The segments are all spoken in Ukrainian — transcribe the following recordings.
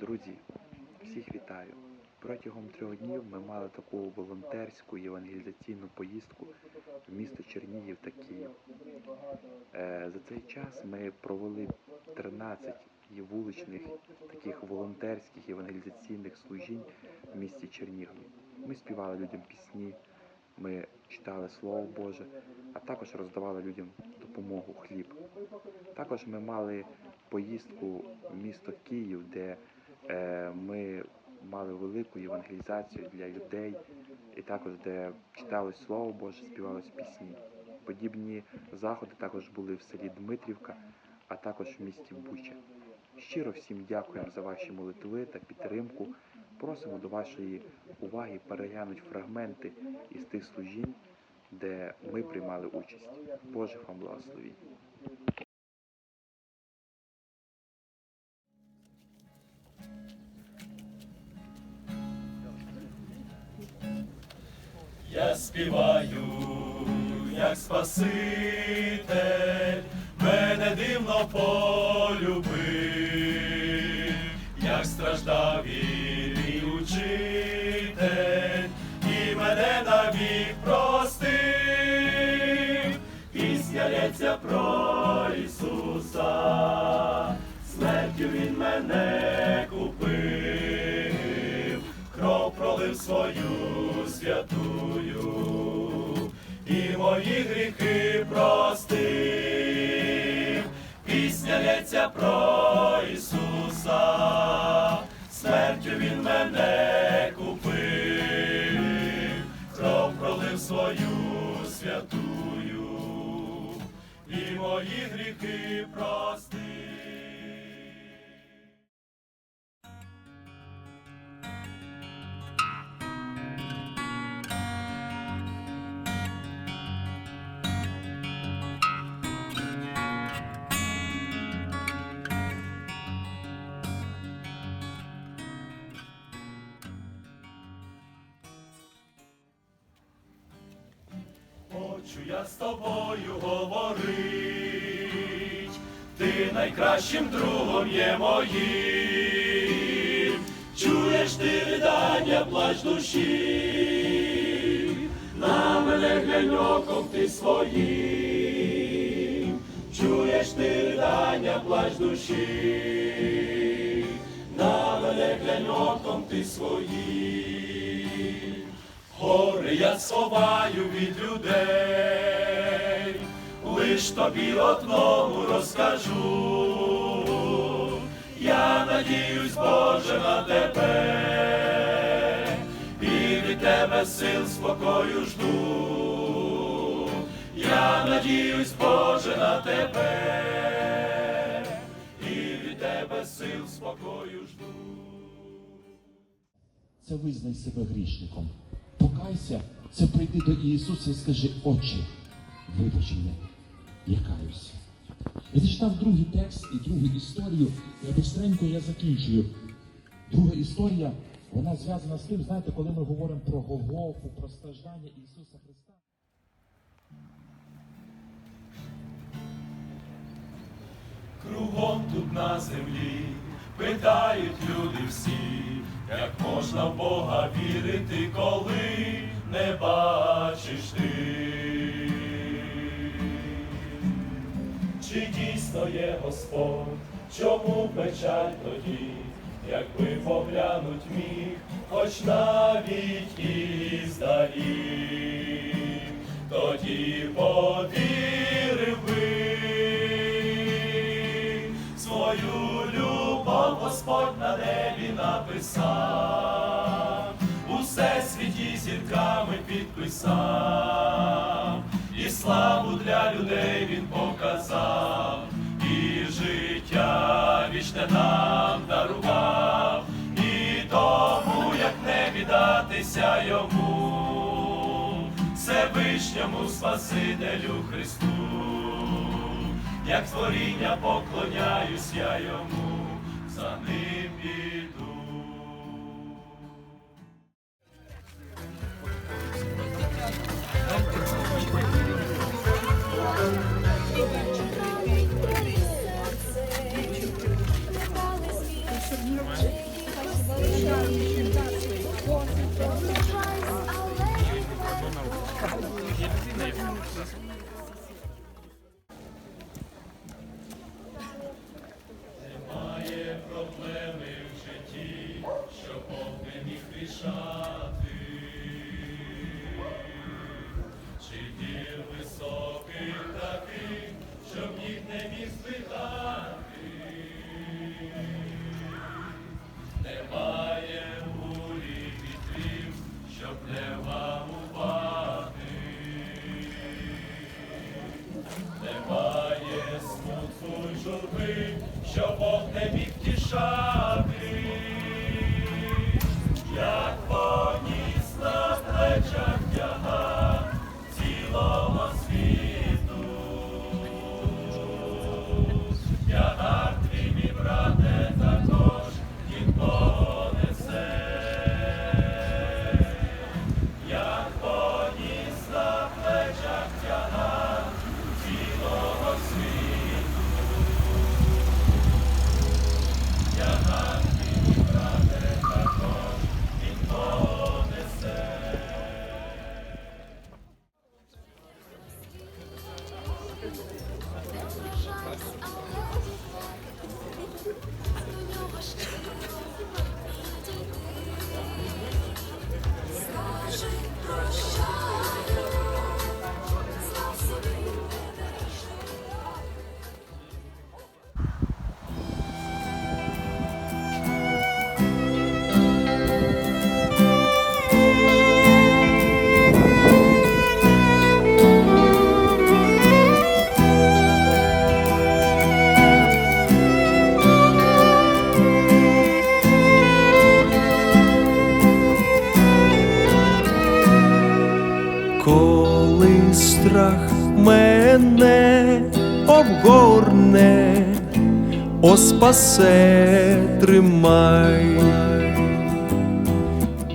Друзі, всіх вітаю! Протягом трьох днів ми мали таку волонтерську євангелізаційну поїздку в місто Чернігів та Київ. Е, За цей час ми провели 13 вуличних таких волонтерських євангелізаційних служінь в місті Чернігів. Ми співали людям пісні, ми читали Слово Боже, а також роздавали людям допомогу, хліб. Також ми мали поїздку в місто Київ, де ми мали велику євангелізацію для людей, і також де читалось Слово Боже, співалось пісні. Подібні заходи також були в селі Дмитрівка, а також в місті Буча. Щиро всім дякуємо за ваші молитви та підтримку. Просимо до вашої уваги переглянути фрагменти із тих служінь, де ми приймали участь. Боже вам благословінь. Я співаю, як Спаситель, мене дивно полюбив, як страждав і учитель, і мене навік простив, пісня лється про Ісуса, смертю Він мене купив, кров пролив свою святую, і мої гріхи простив, пісня лється про Ісуса, смертю Він мене купив, кров пролив свою святую, і мої гріхи простив. Хочу я з тобою говорить, ти найкращим другом є моїм, чуєш ти ридання, плач душі, на мене глянь оком ти своїм, чуєш ти ридання, плач душі, на мене глянь оком ти своїм. Гори я сховаю від людей, лиш тобі одному розкажу, я надіюсь, Боже, на тебе, і від тебе сил спокою жду, я надіюсь, Боже, на тебе, і від тебе сил спокою жду. це визнай себе грішником. Покайся, це прийди до Ісуса і скажи, Отче, вибач мене, я каюся. Я зачитав другий текст і другу історію, і бистренько я закінчую. Друга історія, вона зв'язана з тим, знаєте, коли ми говоримо про Голгофу, про страждання Ісуса Христа. Кругом тут на землі питають люди всі, як можна в Бога вірити, коли не бачиш ти. Чи дійсно є Господь, чому печаль тоді, якби поглянуть міг, хоч навіть і здалі, тоді повірив би. Свою любов Господь на небі написав, світі підписав, і славу для людей він показав, і життя вічне нам дарував, і тому, як не віддатися йому, Всевишньому Спасителю Христу. Як творіння поклоняюсь я йому, за ним іду. Є людина, яка обгорне, о спасе тримай,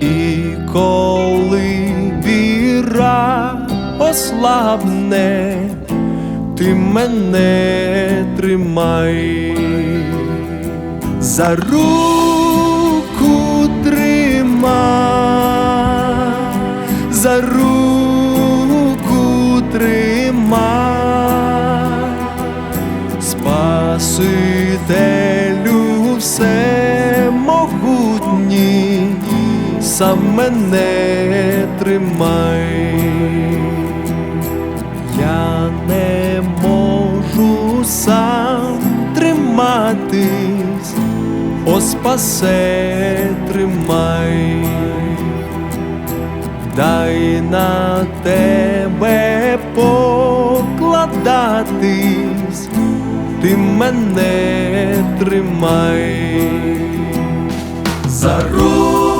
і коли віра ослабне, ти мене тримай, за руку Спасителю всемогутній, сам мене тримай, я не можу сам триматись, о спасе тримай. Дай на тебе покладатись, мене тримай, за руку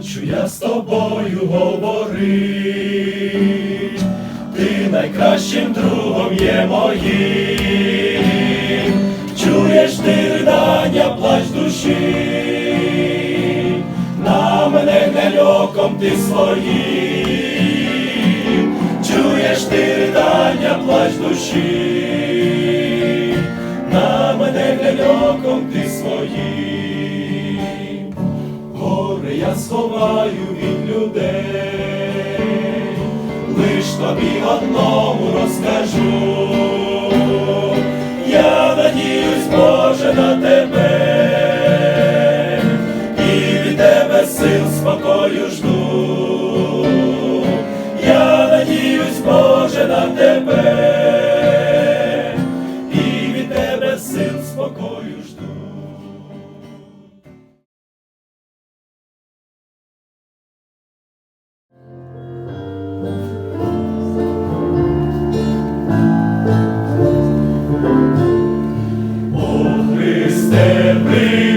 Хочу я з тобою говорити, ти найкращим другом є моїм, чуєш ти ридання, плач душі, на мене гляньком ти своїм, чуєш ти ридання, плач душі, на мене гляньком ти своїм. Сховаю від людей, лиш тобі одному розкажу. Я надіюсь, Боже, на тебе, степи.